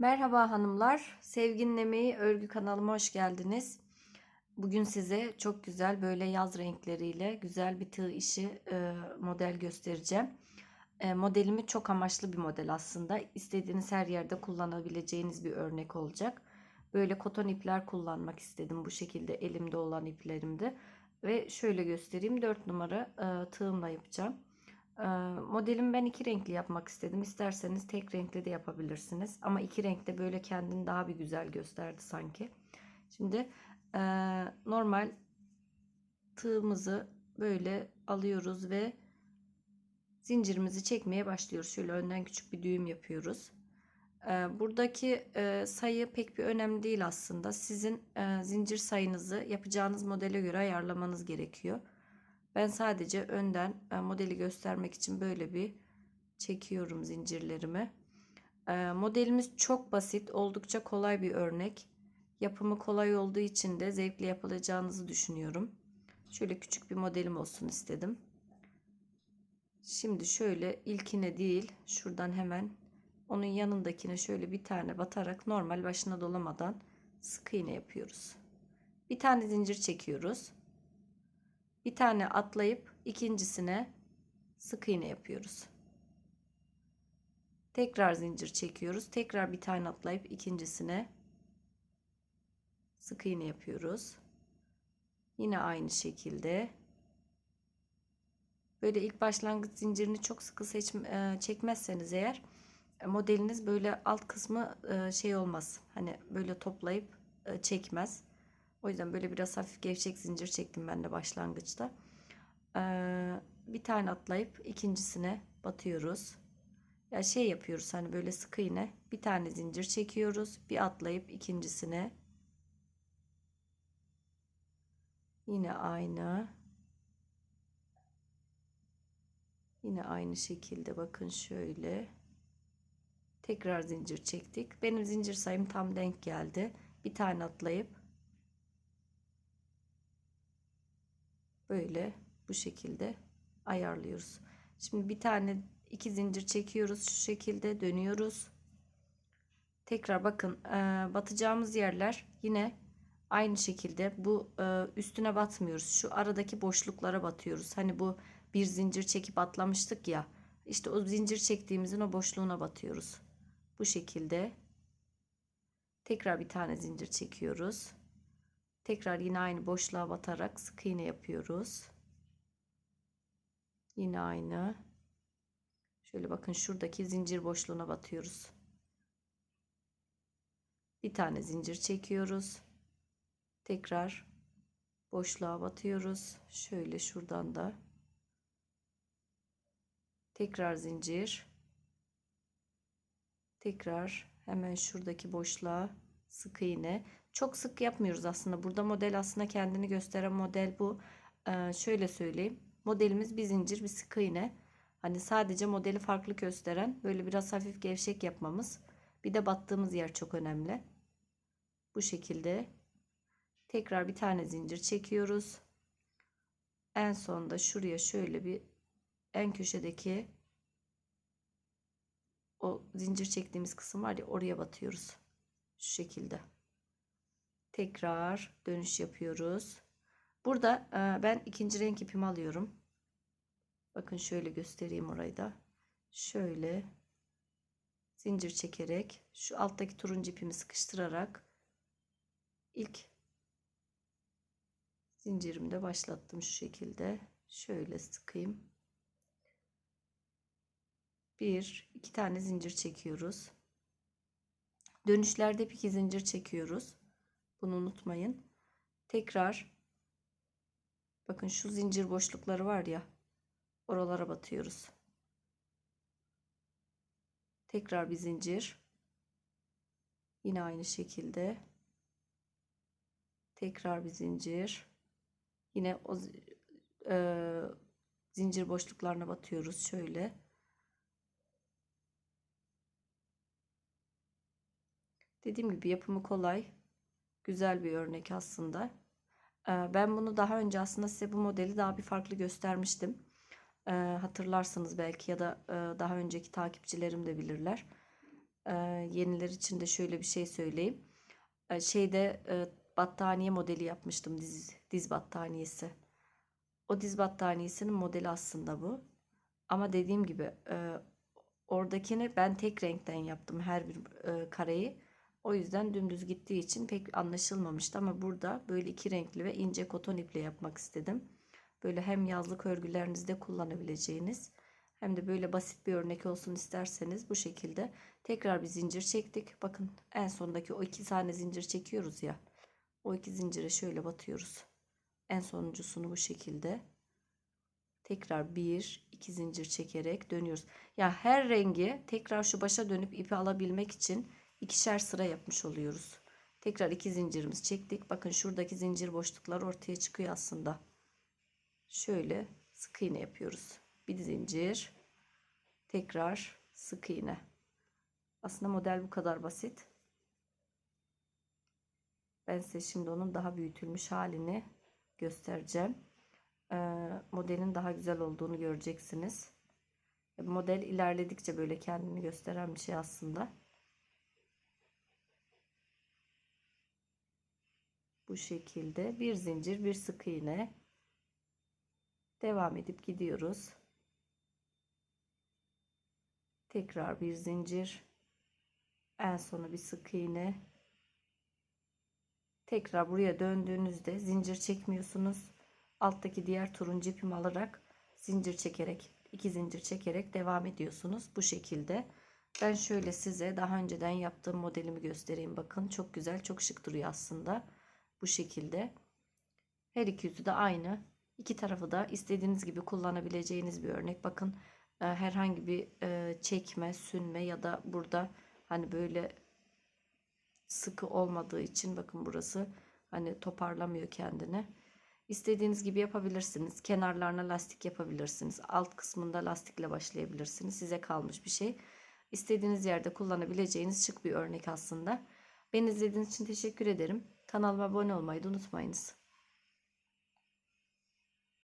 Merhaba hanımlar. Sevginin Emeği örgü kanalıma hoş geldiniz. Bugün size çok güzel böyle yaz renkleriyle güzel bir tığ işi e, model göstereceğim. E, modelimi çok amaçlı bir model aslında. İstediğiniz her yerde kullanabileceğiniz bir örnek olacak. Böyle koton ipler kullanmak istedim. Bu şekilde elimde olan iplerimdi. Ve şöyle göstereyim. 4 numara e, tığımla yapacağım. Modelimi ben iki renkli yapmak istedim. İsterseniz tek renkli de yapabilirsiniz. Ama iki renkte böyle kendini daha bir güzel gösterdi sanki. Şimdi normal tığımızı böyle alıyoruz ve zincirimizi çekmeye başlıyoruz. Şöyle önden küçük bir düğüm yapıyoruz. Buradaki sayı pek bir önemli değil aslında. Sizin zincir sayınızı yapacağınız modele göre ayarlamanız gerekiyor. Ben sadece önden e, modeli göstermek için böyle bir çekiyorum zincirlerimi. E, modelimiz çok basit, oldukça kolay bir örnek. Yapımı kolay olduğu için de zevkli yapılacağınızı düşünüyorum. Şöyle küçük bir modelim olsun istedim. Şimdi şöyle ilkine değil, şuradan hemen onun yanındakine şöyle bir tane batarak normal başına dolamadan sık iğne yapıyoruz. Bir tane zincir çekiyoruz bir tane atlayıp ikincisine sık iğne yapıyoruz. Tekrar zincir çekiyoruz. Tekrar bir tane atlayıp ikincisine sık iğne yapıyoruz. Yine aynı şekilde. Böyle ilk başlangıç zincirini çok sıkı seçim, e, çekmezseniz eğer e, modeliniz böyle alt kısmı e, şey olmaz. Hani böyle toplayıp çekmez. O yüzden böyle biraz hafif gevşek zincir çektim ben de başlangıçta. Ee, bir tane atlayıp ikincisine batıyoruz. Ya şey yapıyoruz hani böyle sık iğne bir tane zincir çekiyoruz. Bir atlayıp ikincisine yine aynı yine aynı şekilde bakın şöyle tekrar zincir çektik. Benim zincir sayım tam denk geldi. Bir tane atlayıp böyle bu şekilde ayarlıyoruz. Şimdi bir tane iki zincir çekiyoruz şu şekilde dönüyoruz. Tekrar bakın batacağımız yerler yine aynı şekilde bu üstüne batmıyoruz. Şu aradaki boşluklara batıyoruz. Hani bu bir zincir çekip atlamıştık ya. İşte o zincir çektiğimizin o boşluğuna batıyoruz. Bu şekilde. Tekrar bir tane zincir çekiyoruz. Tekrar yine aynı boşluğa batarak sık iğne yapıyoruz. Yine aynı. Şöyle bakın şuradaki zincir boşluğuna batıyoruz. Bir tane zincir çekiyoruz. Tekrar boşluğa batıyoruz. Şöyle şuradan da tekrar zincir. Tekrar hemen şuradaki boşluğa sık iğne. Çok sık yapmıyoruz aslında. Burada model aslında kendini gösteren model bu. Ee, şöyle söyleyeyim. Modelimiz bir zincir bir sık iğne. Hani sadece modeli farklı gösteren böyle biraz hafif gevşek yapmamız. Bir de battığımız yer çok önemli. Bu şekilde tekrar bir tane zincir çekiyoruz. En sonda şuraya şöyle bir en köşedeki o zincir çektiğimiz kısım var ya oraya batıyoruz. Şu şekilde. Tekrar dönüş yapıyoruz. Burada e, ben ikinci renk ipimi alıyorum. Bakın şöyle göstereyim orayı da. Şöyle zincir çekerek şu alttaki turuncu ipimi sıkıştırarak ilk zincirimi de başlattım şu şekilde. Şöyle sıkayım. Bir, iki tane zincir çekiyoruz. Dönüşlerde iki zincir çekiyoruz. Bunu unutmayın. Tekrar bakın şu zincir boşlukları var ya oralara batıyoruz. Tekrar bir zincir. Yine aynı şekilde. Tekrar bir zincir. Yine o e, zincir boşluklarına batıyoruz şöyle. Dediğim gibi yapımı kolay. Güzel bir örnek aslında. Ben bunu daha önce aslında size bu modeli daha bir farklı göstermiştim. Hatırlarsınız belki ya da daha önceki takipçilerim de bilirler. Ee, yeniler için de şöyle bir şey söyleyeyim. Ee, şeyde e, battaniye modeli yapmıştım diz, diz battaniyesi. O diz battaniyesinin modeli aslında bu. Ama dediğim gibi e, oradakini ben tek renkten yaptım her bir e, kareyi. O yüzden dümdüz gittiği için pek anlaşılmamıştı ama burada böyle iki renkli ve ince koton iple yapmak istedim. Böyle hem yazlık örgülerinizde kullanabileceğiniz hem de böyle basit bir örnek olsun isterseniz bu şekilde tekrar bir zincir çektik. Bakın en sondaki o iki tane zincir çekiyoruz ya. O iki zincire şöyle batıyoruz. En sonuncusunu bu şekilde tekrar bir iki zincir çekerek dönüyoruz. Ya her rengi tekrar şu başa dönüp ipi alabilmek için ikişer sıra yapmış oluyoruz. Tekrar iki zincirimiz çektik. Bakın şuradaki zincir boşluklar ortaya çıkıyor aslında. Şöyle sık iğne yapıyoruz. Bir zincir. Tekrar sık iğne. Aslında model bu kadar basit. Ben size şimdi onun daha büyütülmüş halini göstereceğim. Ee, modelin daha güzel olduğunu göreceksiniz. Model ilerledikçe böyle kendini gösteren bir şey aslında. Bu şekilde bir zincir bir sık iğne. Devam edip gidiyoruz. Tekrar bir zincir. En sonu bir sık iğne. Tekrar buraya döndüğünüzde zincir çekmiyorsunuz. Alttaki diğer turuncu ipimi alarak zincir çekerek iki zincir çekerek devam ediyorsunuz bu şekilde. Ben şöyle size daha önceden yaptığım modelimi göstereyim. Bakın çok güzel çok şık duruyor aslında bu şekilde her iki yüzü de aynı iki tarafı da istediğiniz gibi kullanabileceğiniz bir örnek bakın e, herhangi bir e, çekme sünme ya da burada hani böyle sıkı olmadığı için bakın burası hani toparlamıyor kendini İstediğiniz gibi yapabilirsiniz. Kenarlarına lastik yapabilirsiniz. Alt kısmında lastikle başlayabilirsiniz. Size kalmış bir şey. İstediğiniz yerde kullanabileceğiniz şık bir örnek aslında. Beni izlediğiniz için teşekkür ederim. Kanalıma abone olmayı unutmayınız.